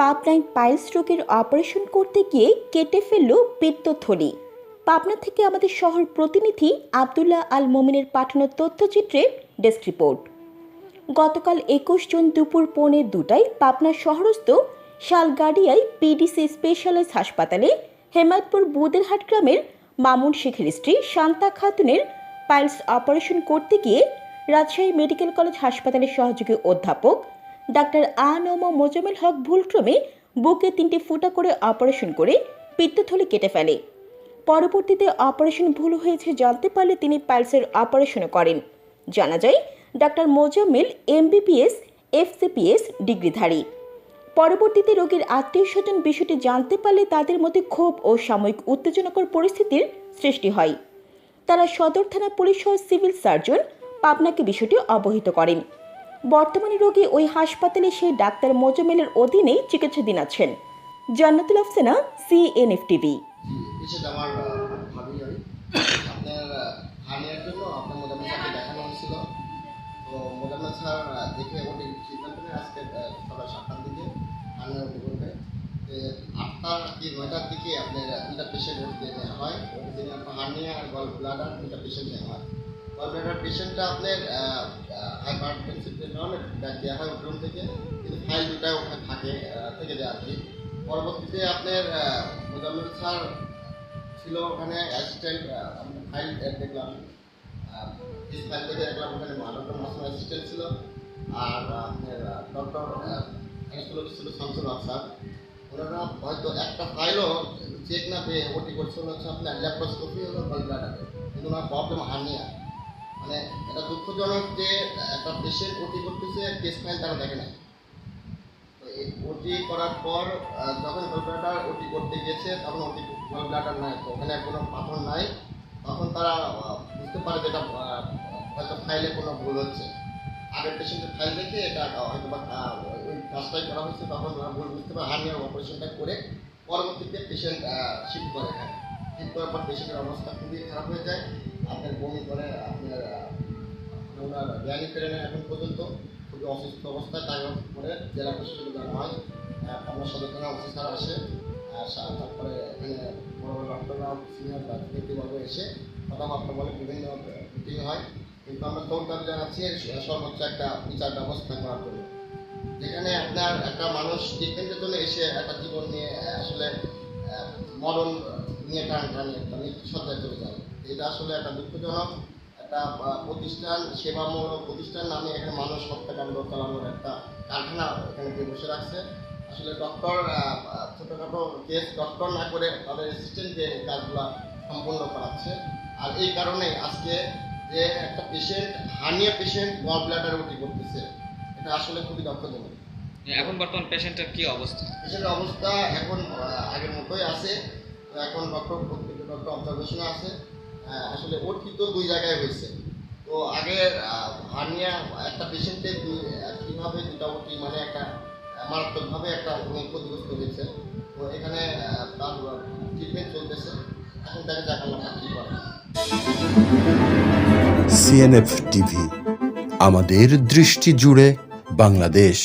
পাবনায় পাইলস রোগের অপারেশন করতে গিয়ে কেটে ফেলল পিত্তথলি পাবনা থেকে আমাদের শহর প্রতিনিধি আবদুল্লাহ আল মোমিনের পাঠানো তথ্যচিত্রে ডেস্ক রিপোর্ট। গতকাল একুশ জুন দুপুর পৌনে দুটায় পাবনা শহরস্থ শালগাড়িয়ায় পিডিসি স্পেশালাইজ হাসপাতালে হেমায়তপুর বুদেরহাট গ্রামের মামুন শেখের স্ত্রী শান্তা খাতুনের পাইলস অপারেশন করতে গিয়ে রাজশাহী মেডিকেল কলেজ হাসপাতালের সহযোগী অধ্যাপক ডাক্তার আনম মোজামেল হক ভুলক্রমে বুকে তিনটি ফুটা করে অপারেশন করে পিত্তথলি কেটে ফেলে। পরবর্তীতে অপারেশন ভুল হয়েছে জানতে পারলে তিনি পাইলসের অপারেশনও করেন। জানা যায়, ডাক্তার মোজাম্মেল এমবিবিএস, এফসিপিএস ডিগ্রিধারী। পরবর্তীতে রোগীর আত্মীয় স্বজন বিষয়টি জানতে পারলে তাদের মধ্যে ক্ষোভ ও সাময়িক উত্তেজনকর পরিস্থিতির সৃষ্টি হয়। তারা সদর থানা পুলিশ সহ সিভিল সার্জন পাবনাকে বিষয়টি অবহিত করেন। বর্তমানে রোগী ওই হাসপাতালে সেই ডাক্তার মোজামেলের অধীনেই চিকিৎসাধীন আছেন। জান্নাতুল আফসানা সিএনএফ টিভি কি নয়টার দিকে আপনার হয়? হার্নিয়া আর গল ব্লাডার নেওয়া হয়। গল পেশেন্টটা আপনার হয় থেকে, কিন্তু ওখানে থাকে পরবর্তীতে আপনার স্যার ছিল ওখানে ফাইল থেকে দেখলাম ওখানে ছিল। আর আপনার ডক্টর ছিল শামসুল স্যার। ওনারা হয়তো একটা ফাইলও চেক না পেয়ে ওটি করছিল হচ্ছে আপনার ল্যাপ্রোস্কোপি হলো গল ব্লাডারে কিন্তু ওনার প্রবলেম হার্নিয়া মানে এটা দুঃখজনক যে একটা পেশেন্ট ওটি করতেছে কেস ফাইল তারা দেখে না ওটি করার পর যখন ব্লাডার ওটি করতে গেছে, তখন ওটি ব্লাডার নাই। ওখানে কোনো পাথর নাই। তখন তারা বুঝতে পারে যে এটা হয়তো ফাইলে কোনো ভুল হচ্ছে। আগের পেশেন্টের ফাইল দেখে এটা হয়তো বা ওই কাজটাই করা হয়েছে তখন ভুল বুঝতে পারে হার্নিয়ার অপারেশনটা করে পরবর্তীতে পেশেন্ট শিফট করে এখানে। শিফট করার পর পেশেন্টের অবস্থা খুবই খারাপ হয়ে যায়। আপনার বমি করে, আপনার ওনার ফেরে নেয় এখন পর্যন্ত। খুবই অসুস্থ অবস্থায় তাই করে জেলা প্রশাসনে জানা হয়। আপনার সদর থানা অফিসার আসে। তারপরে এখানে বড় বড় ডক্টররা সিনিয়র ব্যক্তিবর্গ এসে কথাবার্তা বলে, বিভিন্ন মিটিং হয়। কিন্তু আমরা তোর দাবি জানাচ্ছি সর্বোচ্চ একটা বিচার ব্যবস্থা করার জন্য। যেখানে আপনার একটা মানুষ ট্রিটমেন্টের জন্য এসে একটা জীবন নিয়ে আসলে মরণ নিয়ে টান টানি একটা মৃত্যু সজ্জায় চলে যায় এটা আসলে একটা দুঃখজনক একটা প্রতিষ্ঠান সেবামূলক প্রতিষ্ঠান নামে এখানে মানুষ হত্যাকাণ্ড চালানোর একটা কারখানা এখানে দিয়ে বসে রাখছে। আসলে ডক্টর ছোটোখাটো কেস ডক্টর না করে তাদের অ্যাসিস্ট্যান্টকে কাজগুলো সম্পন্ন করাচ্ছে। আর এই কারণে আজকে যে একটা patient hernia patient gall bladder OT করতেছে এটা আসলে খুবই দক্ষজনক এখন বর্তমান পেশেন্টের কি অবস্থা? পেশেন্টের অবস্থা এখন আগের মতোই আছে। এখন ডক্টর প্রত্যেকটা ডক্টর অবজারভেশনে আছে। আসলে কিন্তু দুই জায়গায় হয়েছে। তো আগে হার্নিয়া একটা পেশেন্টের কীভাবে দুটা ওটি মানে একটা মারাত্মকভাবে একটা ক্ষতিগ্রস্ত হয়েছে। তো এখানে তার ট্রিটমেন্ট চলতেছে। এখন দেখা যাক আল্লাহ কী করে সিএনএফ টিভি আমাদের দৃষ্টি জুড়ে বাংলাদেশ।